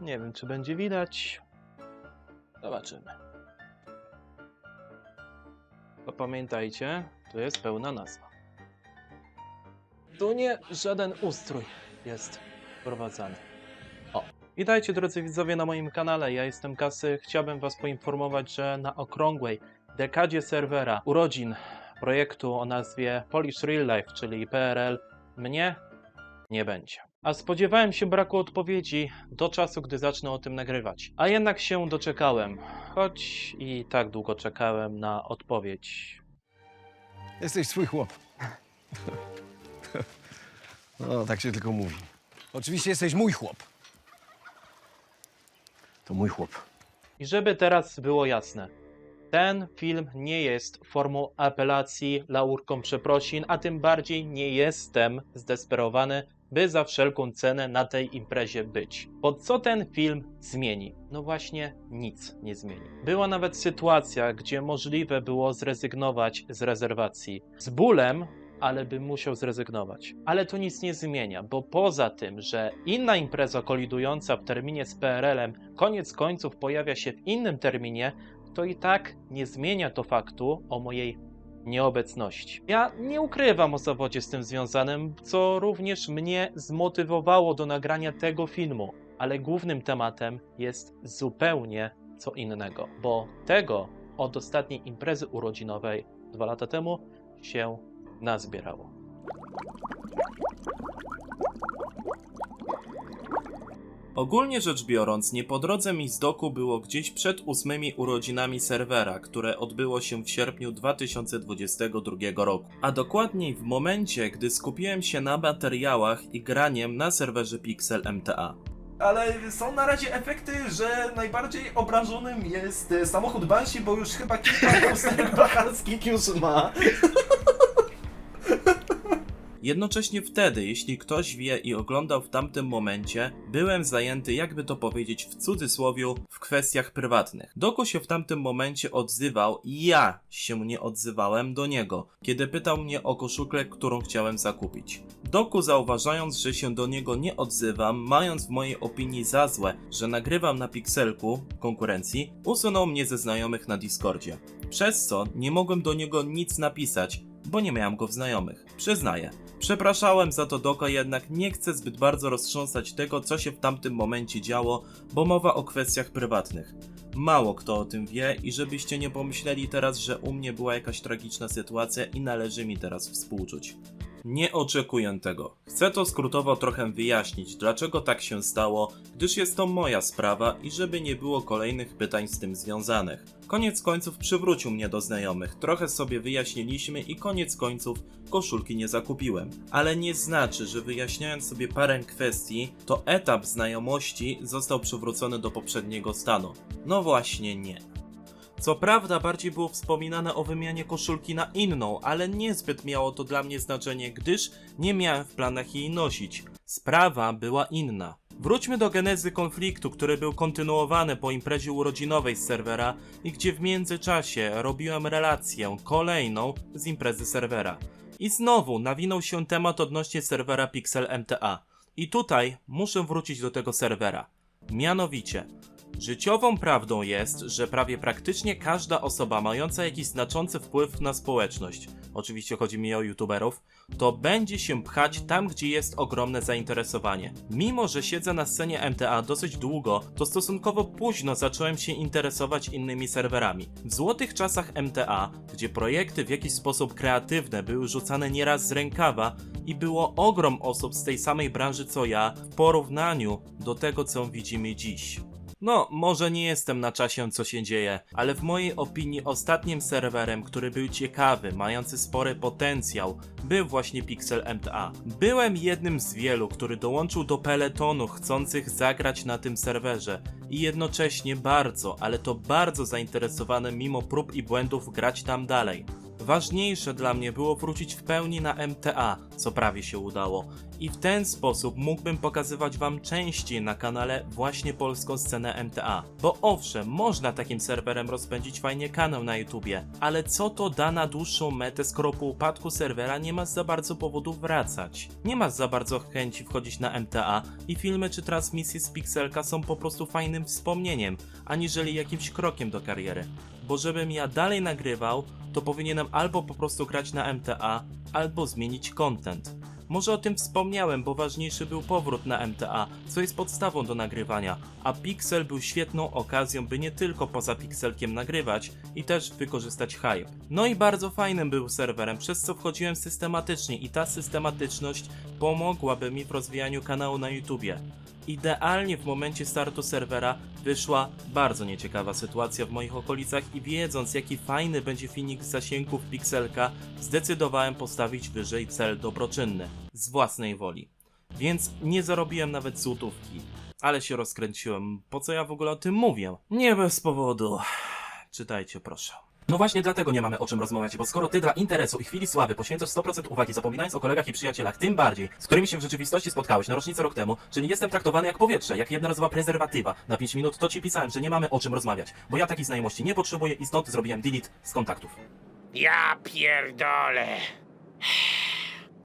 Nie wiem, czy będzie widać. Zobaczymy. To pamiętajcie, to jest pełna nazwa. Tu nie żaden ustrój jest wprowadzany. O. Witajcie drodzy widzowie na moim kanale, ja jestem Kasy. Chciałbym was poinformować, że na okrągłej dekadzie serwera urodzin projektu o nazwie Polish Real Life, czyli PRL, mnie nie będzie. A spodziewałem się braku odpowiedzi do czasu, gdy zacznę o tym nagrywać. A jednak się doczekałem, choć i tak długo czekałem na odpowiedź. Jesteś swój chłop. No, tak się tylko mówi. Oczywiście jesteś mój chłop. To mój chłop. I żeby teraz było jasne, ten film nie jest formą apelacji, laurką przeprosin, a tym bardziej nie jestem zdesperowany, by za wszelką cenę na tej imprezie być. Bo co ten film zmieni? No właśnie nic nie zmieni. Była nawet sytuacja, gdzie możliwe było zrezygnować z rezerwacji. Z bólem, ale bym musiał zrezygnować. Ale to nic nie zmienia, bo poza tym, że inna impreza kolidująca w terminie z PRL-em koniec końców pojawia się w innym terminie, to i tak nie zmienia to faktu o mojej nieobecności. Ja nie ukrywam o zawodzie z tym związanym, co również mnie zmotywowało do nagrania tego filmu, ale głównym tematem jest zupełnie co innego, bo tego od ostatniej imprezy urodzinowej dwa lata temu się nazbierało. Ogólnie rzecz biorąc, nie po drodze mi z doku było gdzieś przed ósmymi urodzinami serwera, które odbyło się w sierpniu 2022 roku. A dokładniej w momencie, gdy skupiłem się na materiałach i graniem na serwerze Pixel MTA. Ale są na razie efekty, że najbardziej obrażonym jest e, samochód Banshee, bo już chyba kilka lusterek bacharskich już ma. Jednocześnie wtedy, jeśli ktoś wie i oglądał w tamtym momencie, byłem zajęty, jakby to powiedzieć w cudzysłowiu, w kwestiach prywatnych. Doku się w tamtym momencie odzywał i ja się nie odzywałem do niego, kiedy pytał mnie o koszulkę, którą chciałem zakupić. Doku zauważając, że się do niego nie odzywam, mając w mojej opinii za złe, że nagrywam na pikselku konkurencji, usunął mnie ze znajomych na Discordzie. Przez co nie mogłem do niego nic napisać, bo nie miałem go w znajomych. Przyznaję. Przepraszałem za to Doka, jednak nie chcę zbyt bardzo roztrząsać tego, co się w tamtym momencie działo, bo mowa o kwestiach prywatnych. Mało kto o tym wie i żebyście nie pomyśleli teraz, że u mnie była jakaś tragiczna sytuacja i należy mi teraz współczuć. Nie oczekuję tego. Chcę to skrótowo trochę wyjaśnić, dlaczego tak się stało, gdyż jest to moja sprawa i żeby nie było kolejnych pytań z tym związanych. Koniec końców przywrócił mnie do znajomych, trochę sobie wyjaśniliśmy i koniec końców koszulki nie zakupiłem. Ale nie znaczy, że wyjaśniając sobie parę kwestii, to etap znajomości został przywrócony do poprzedniego stanu. No właśnie nie. Co prawda bardziej było wspominane o wymianie koszulki na inną, ale niezbyt miało to dla mnie znaczenie, gdyż nie miałem w planach jej nosić. Sprawa była inna. Wróćmy do genezy konfliktu, który był kontynuowany po imprezie urodzinowej z serwera i gdzie w międzyczasie robiłem relację kolejną z imprezy serwera. I znowu nawinął się temat odnośnie serwera Pixel MTA. I tutaj muszę wrócić do tego serwera. Mianowicie, Życiową prawdą jest, że prawie praktycznie każda osoba mająca jakiś znaczący wpływ na społeczność, oczywiście chodzi mi o youtuberów, to będzie się pchać tam, gdzie jest ogromne zainteresowanie. Mimo, że siedzę na scenie MTA dosyć długo, to stosunkowo późno zacząłem się interesować innymi serwerami. W złotych czasach MTA, gdzie projekty w jakiś sposób kreatywne były rzucane nieraz z rękawa i było ogrom osób z tej samej branży co ja, w porównaniu do tego, co widzimy dziś. No, może nie jestem na czasie, co się dzieje, ale w mojej opinii ostatnim serwerem, który był ciekawy, mający spory potencjał, był właśnie Pixel MTA. Byłem jednym z wielu, który dołączył do peletonu chcących zagrać na tym serwerze i jednocześnie bardzo, ale to bardzo zainteresowany mimo prób i błędów grać tam dalej. Ważniejsze dla mnie było wrócić w pełni na MTA, co prawie się udało. I w ten sposób mógłbym pokazywać wam częściej na kanale właśnie polską scenę MTA. Bo owszem, można takim serwerem rozpędzić fajnie kanał na YouTubie, ale co to da na dłuższą metę, skoro po upadku serwera nie masz za bardzo powodu wracać? Nie masz za bardzo chęci wchodzić na MTA i filmy czy transmisje z Pixelka są po prostu fajnym wspomnieniem, aniżeli jakimś krokiem do kariery. Bo żebym ja dalej nagrywał, to powinienem albo po prostu grać na MTA, albo zmienić content. Może o tym wspomniałem, bo ważniejszy był powrót na MTA, co jest podstawą do nagrywania, a Pixel był świetną okazją, by nie tylko poza Pixelkiem nagrywać i też wykorzystać hype. No i bardzo fajnym był serwerem, przez co wchodziłem systematycznie i ta systematyczność pomogłaby mi w rozwijaniu kanału na YouTubie. Idealnie w momencie startu serwera wyszła bardzo nieciekawa sytuacja w moich okolicach i wiedząc jaki fajny będzie filmik z zasięgów Pixelka, zdecydowałem postawić wyżej cel dobroczynny, z własnej woli. Więc nie zarobiłem nawet złotówki, ale się rozkręciłem. Po co ja w ogóle o tym mówię? Nie bez powodu. Czytajcie proszę. No właśnie dlatego nie mamy o czym rozmawiać, bo skoro ty dla interesu i chwili sławy poświęcasz 100% uwagi, zapominając o kolegach i przyjacielach, tym bardziej, z którymi się w rzeczywistości spotkałeś na rocznicę rok temu, czyli jestem traktowany jak powietrze, jak jednorazowa prezerwatywa na 5 minut, to ci pisałem, że nie mamy o czym rozmawiać, bo ja takiej znajomości nie potrzebuję i stąd zrobiłem delete z kontaktów. Ja pierdolę.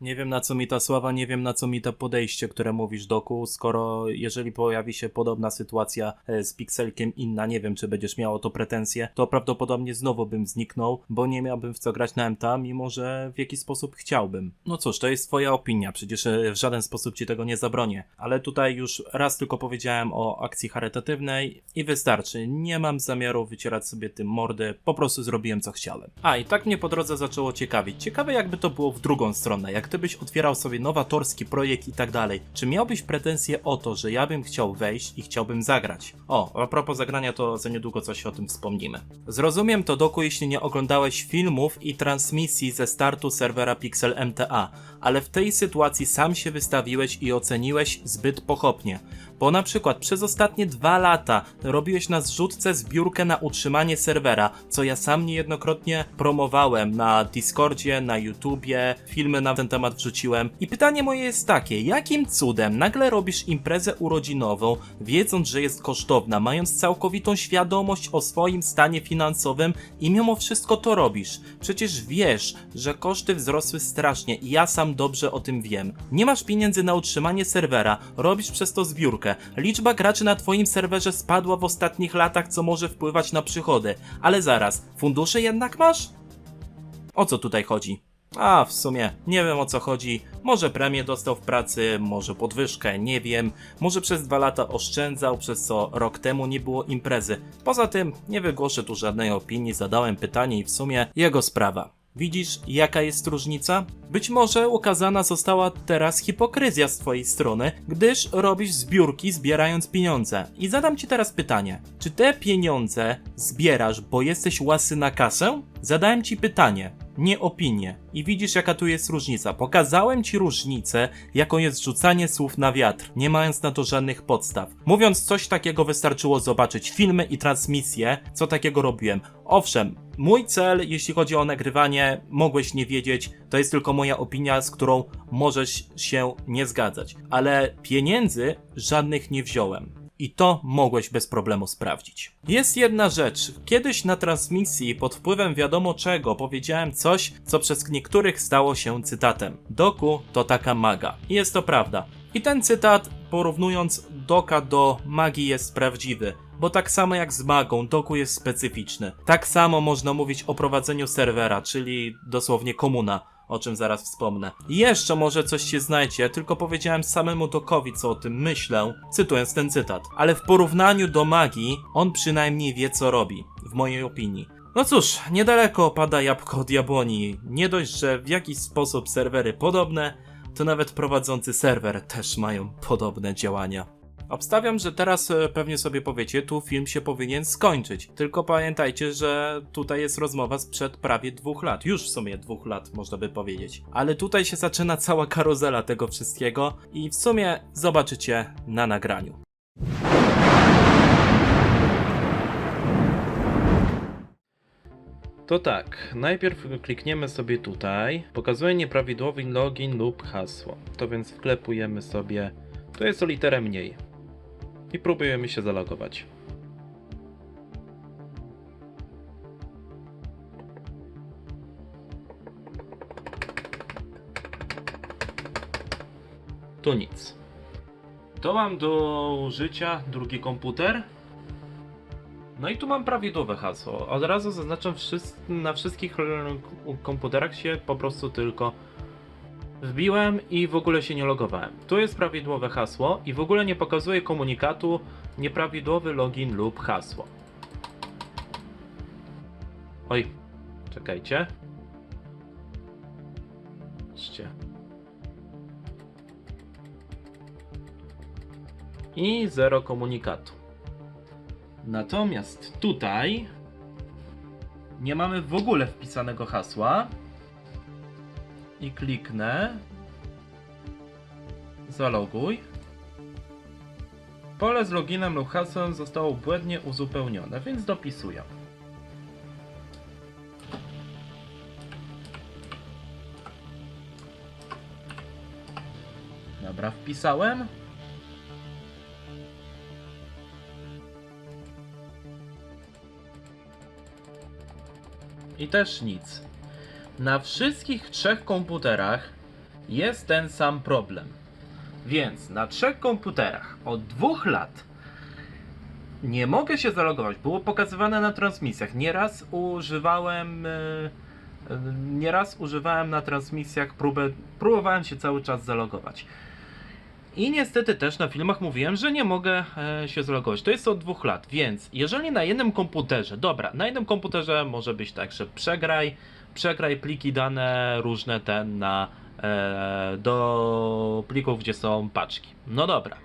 Nie wiem na co mi ta sława, nie wiem na co mi to podejście, które mówisz doku, skoro jeżeli pojawi się podobna sytuacja e, z Pixelkiem inna, nie wiem czy będziesz miał o to pretensje, to prawdopodobnie znowu bym zniknął, bo nie miałbym w co grać na MTA, mimo że w jakiś sposób chciałbym. No cóż, to jest twoja opinia, przecież e, w żaden sposób ci tego nie zabronię, ale tutaj już raz tylko powiedziałem o akcji charytatywnej i wystarczy, nie mam zamiaru wycierać sobie tym mordy, po prostu zrobiłem co chciałem. A i tak mnie po drodze zaczęło ciekawić, ciekawe jakby to było w drugą stronę, jak ty byś otwierał sobie nowatorski projekt i tak dalej, czy miałbyś pretensje o to, że ja bym chciał wejść i chciałbym zagrać? O, a propos zagrania, to za niedługo coś o tym wspomnimy. Zrozumiem to, Doku, jeśli nie oglądałeś filmów i transmisji ze startu serwera Pixel MTA, ale w tej sytuacji sam się wystawiłeś i oceniłeś zbyt pochopnie. Bo na przykład przez ostatnie dwa lata robiłeś na zrzutce zbiórkę na utrzymanie serwera, co ja sam niejednokrotnie promowałem na Discordzie, na YouTubie, filmy na ten temat wrzuciłem. I pytanie moje jest takie, jakim cudem nagle robisz imprezę urodzinową, wiedząc, że jest kosztowna, mając całkowitą świadomość o swoim stanie finansowym i mimo wszystko to robisz? Przecież wiesz, że koszty wzrosły strasznie i ja sam dobrze o tym wiem. Nie masz pieniędzy na utrzymanie serwera, robisz przez to zbiórkę. Liczba graczy na twoim serwerze spadła w ostatnich latach, co może wpływać na przychody. Ale zaraz, fundusze jednak masz? O co tutaj chodzi? A, w sumie, nie wiem o co chodzi. Może premię dostał w pracy, może podwyżkę, nie wiem. Może przez dwa lata oszczędzał, przez co rok temu nie było imprezy. Poza tym, nie wygłoszę tu żadnej opinii, zadałem pytanie i w sumie jego sprawa. Widzisz, jaka jest różnica? Być może ukazana została teraz hipokryzja z twojej strony, gdyż robisz zbiórki zbierając pieniądze. I zadam ci teraz pytanie. Czy te pieniądze zbierasz, bo jesteś łasy na kasę? Zadałem ci pytanie, nie opinię. I widzisz, jaka tu jest różnica. Pokazałem ci różnicę, jaką jest rzucanie słów na wiatr, nie mając na to żadnych podstaw. Mówiąc coś takiego, wystarczyło zobaczyć filmy i transmisje, co takiego robiłem. Owszem, mój cel, jeśli chodzi o nagrywanie, mogłeś nie wiedzieć, to jest tylko moja opinia, z którą możesz się nie zgadzać. Ale pieniędzy żadnych nie wziąłem. I to mogłeś bez problemu sprawdzić. Jest jedna rzecz. Kiedyś na transmisji pod wpływem wiadomo czego powiedziałem coś, co przez niektórych stało się cytatem. Doku to taka maga. I jest to prawda. I ten cytat, porównując Doka do magii, jest prawdziwy. Bo tak samo jak z magą, Doku jest specyficzny. Tak samo można mówić o prowadzeniu serwera, czyli dosłownie komuna o czym zaraz wspomnę. Jeszcze może coś się znajdzie, tylko powiedziałem samemu Dokowi, co o tym myślę, cytując ten cytat. Ale w porównaniu do magii, on przynajmniej wie, co robi, w mojej opinii. No cóż, niedaleko opada jabłko od jabłoni. Nie dość, że w jakiś sposób serwery podobne, to nawet prowadzący serwer też mają podobne działania. Obstawiam, że teraz e, pewnie sobie powiecie, tu film się powinien skończyć. Tylko pamiętajcie, że tutaj jest rozmowa sprzed prawie dwóch lat. Już w sumie dwóch lat, można by powiedzieć. Ale tutaj się zaczyna cała karuzela tego wszystkiego i w sumie zobaczycie na nagraniu. To tak, najpierw klikniemy sobie tutaj. Pokazuje nieprawidłowy login lub hasło. To więc wklepujemy sobie. To jest o literę mniej. I próbujemy się zalogować. Tu nic. To mam do użycia drugi komputer. No i tu mam prawidłowe hasło. Od razu zaznaczam, na wszystkich komputerach się po prostu tylko wbiłem i w ogóle się nie logowałem. Tu jest prawidłowe hasło i w ogóle nie pokazuje komunikatu nieprawidłowy login lub hasło. Oj, czekajcie. Patrzcie. I zero komunikatu. Natomiast tutaj nie mamy w ogóle wpisanego hasła. I kliknę. Zaloguj. Pole z loginem lub hasłem zostało błędnie uzupełnione, więc dopisuję. Dobra, wpisałem. I też nic. Na wszystkich trzech komputerach jest ten sam problem. Więc na trzech komputerach od dwóch lat nie mogę się zalogować. Było pokazywane na transmisjach. Nieraz używałem. e, e, Nieraz używałem na transmisjach próbę. Próbowałem się cały czas zalogować. I niestety też na filmach mówiłem, że nie mogę e, się zalogować. To jest od dwóch lat, więc jeżeli na jednym komputerze, dobra, na jednym komputerze może być tak, że przegraj, przegraj pliki dane różne ten na e, do plików, gdzie są paczki. No dobra.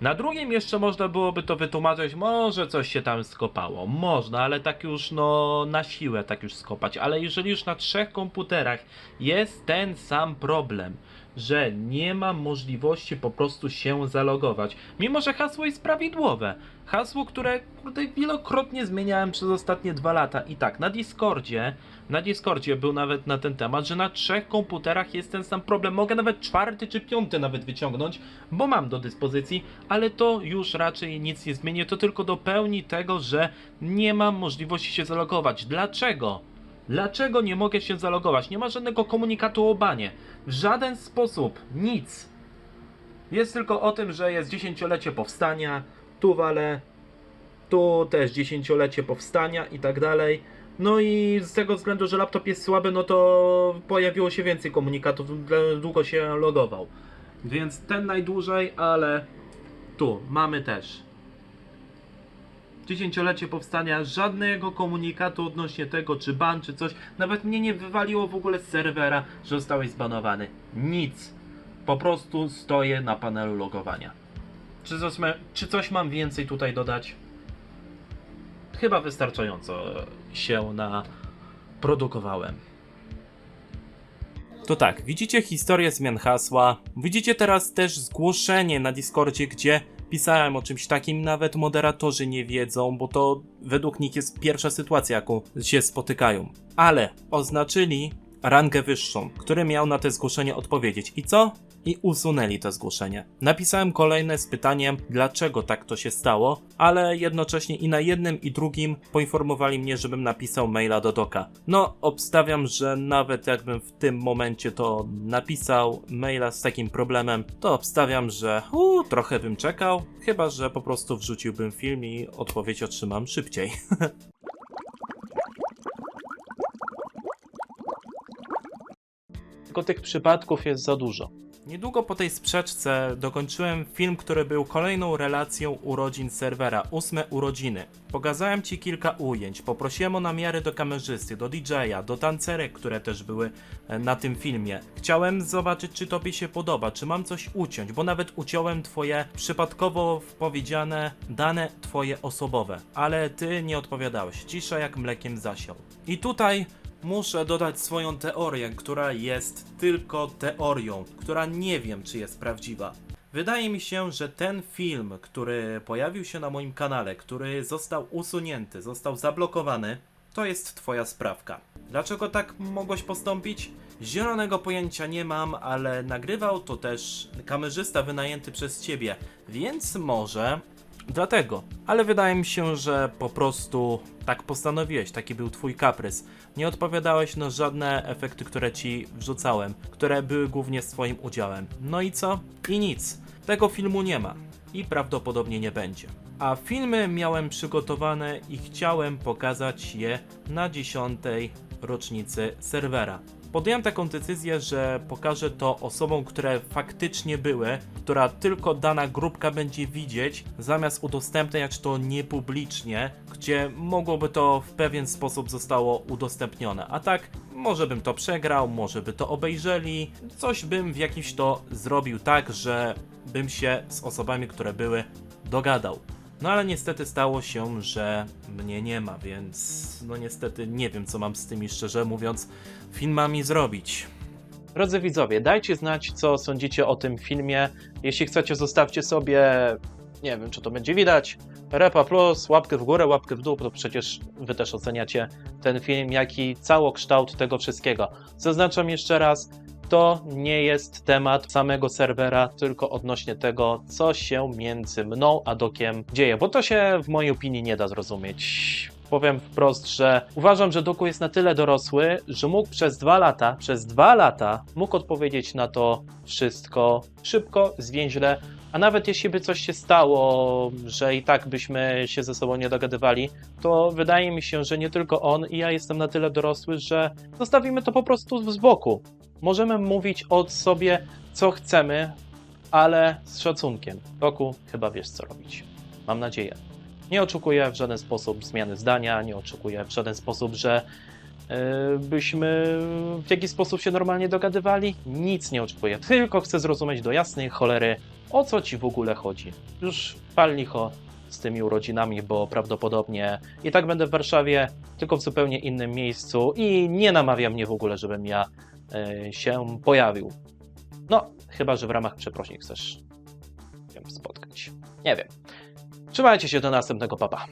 Na drugim jeszcze można byłoby to wytłumaczyć, może coś się tam skopało. Można, ale tak już no na siłę tak już skopać. Ale jeżeli już na trzech komputerach jest ten sam problem, że nie ma możliwości po prostu się zalogować, mimo że hasło jest prawidłowe. Hasło, które kurde wielokrotnie zmieniałem przez ostatnie dwa lata. I tak, na Discordzie, na Discordzie był nawet na ten temat, że na trzech komputerach jest ten sam problem. Mogę nawet czwarty czy piąty nawet wyciągnąć, bo mam do dyspozycji, ale to już raczej nic nie zmieni. To tylko dopełni tego, że nie mam możliwości się zalogować. Dlaczego? Dlaczego nie mogę się zalogować? Nie ma żadnego komunikatu o banie. W żaden sposób. Nic. Jest tylko o tym, że jest dziesięciolecie powstania. Tu wale. Tu też dziesięciolecie powstania i tak dalej. No i z tego względu, że laptop jest słaby, no to pojawiło się więcej komunikatów. Długo się logował. Więc ten najdłużej, ale tu mamy też. Dziesięciolecie powstania, żadnego komunikatu odnośnie tego, czy ban, czy coś. Nawet mnie nie wywaliło w ogóle z serwera, że zostałeś zbanowany. Nic. Po prostu stoję na panelu logowania. Czy coś, czy coś mam więcej tutaj dodać? Chyba wystarczająco się na produkowałem. To tak, widzicie historię zmian hasła, widzicie teraz też zgłoszenie na Discordzie, gdzie pisałem o czymś takim, nawet moderatorzy nie wiedzą, bo to według nich jest pierwsza sytuacja, jaką się spotykają. Ale oznaczyli rangę wyższą, który miał na te zgłoszenie odpowiedzieć. I co? I usunęli to zgłoszenie. Napisałem kolejne z pytaniem, dlaczego tak to się stało, ale jednocześnie i na jednym i drugim poinformowali mnie, żebym napisał maila do Doka. No, obstawiam, że nawet jakbym w tym momencie to napisał maila z takim problemem, to obstawiam, że uu, trochę bym czekał, chyba że po prostu wrzuciłbym film i odpowiedź otrzymam szybciej. Tylko tych przypadków jest za dużo. Niedługo po tej sprzeczce dokończyłem film, który był kolejną relacją urodzin serwera, ósme urodziny. Pokazałem Ci kilka ujęć, poprosiłem o namiary do kamerzysty, do DJ-a, do tancerek, które też były e, na tym filmie. Chciałem zobaczyć, czy Tobie się podoba, czy mam coś uciąć, bo nawet uciąłem Twoje przypadkowo powiedziane dane Twoje osobowe, ale Ty nie odpowiadałeś, cisza jak mlekiem zasiał. I tutaj Muszę dodać swoją teorię, która jest tylko teorią, która nie wiem, czy jest prawdziwa. Wydaje mi się, że ten film, który pojawił się na moim kanale, który został usunięty, został zablokowany, to jest twoja sprawka. Dlaczego tak mogłeś postąpić? Zielonego pojęcia nie mam, ale nagrywał to też kamerzysta wynajęty przez ciebie, więc może dlatego. Ale wydaje mi się, że po prostu tak postanowiłeś, taki był twój kaprys. Nie odpowiadałeś na żadne efekty, które ci wrzucałem, które były głównie z twoim udziałem. No i co? I nic. Tego filmu nie ma i prawdopodobnie nie będzie. A filmy miałem przygotowane i chciałem pokazać je na 10. rocznicy serwera. Podjąłem taką decyzję, że pokażę to osobom, które faktycznie były, która tylko dana grupka będzie widzieć, zamiast udostępniać to niepublicznie, gdzie mogłoby to w pewien sposób zostało udostępnione. A tak, może bym to przegrał, może by to obejrzeli, coś bym w jakimś to zrobił tak, że bym się z osobami, które były, dogadał. No ale niestety stało się, że mnie nie ma, więc no niestety nie wiem, co mam z tymi, szczerze mówiąc, filmami zrobić. Drodzy widzowie, dajcie znać, co sądzicie o tym filmie. Jeśli chcecie, zostawcie sobie, nie wiem, czy to będzie widać, repa plus, łapkę w górę, łapkę w dół, bo przecież wy też oceniacie ten film, jak i całokształt tego wszystkiego. Zaznaczam jeszcze raz, to nie jest temat samego serwera, tylko odnośnie tego, co się między mną a Dokiem dzieje, bo to się w mojej opinii nie da zrozumieć. Powiem wprost, że uważam, że Doku jest na tyle dorosły, że mógł przez dwa lata, przez dwa lata mógł odpowiedzieć na to wszystko szybko, zwięźle, a nawet jeśli by coś się stało, że i tak byśmy się ze sobą nie dogadywali, to wydaje mi się, że nie tylko on i ja jestem na tyle dorosły, że zostawimy to po prostu z boku. Możemy mówić o sobie, co chcemy, ale z szacunkiem. Doku, chyba wiesz, co robić. Mam nadzieję. Nie oczekuję w żaden sposób zmiany zdania, nie oczekuję w żaden sposób, że yy, byśmy w jakiś sposób się normalnie dogadywali. Nic nie oczekuję, tylko chcę zrozumieć do jasnej cholery, o co ci w ogóle chodzi. Już pal licho z tymi urodzinami, bo prawdopodobnie i tak będę w Warszawie, tylko w zupełnie innym miejscu i nie namawia mnie w ogóle, żebym ja się pojawił. No, chyba, że w ramach przeprosin chcesz się spotkać. Nie wiem. Trzymajcie się do następnego papa.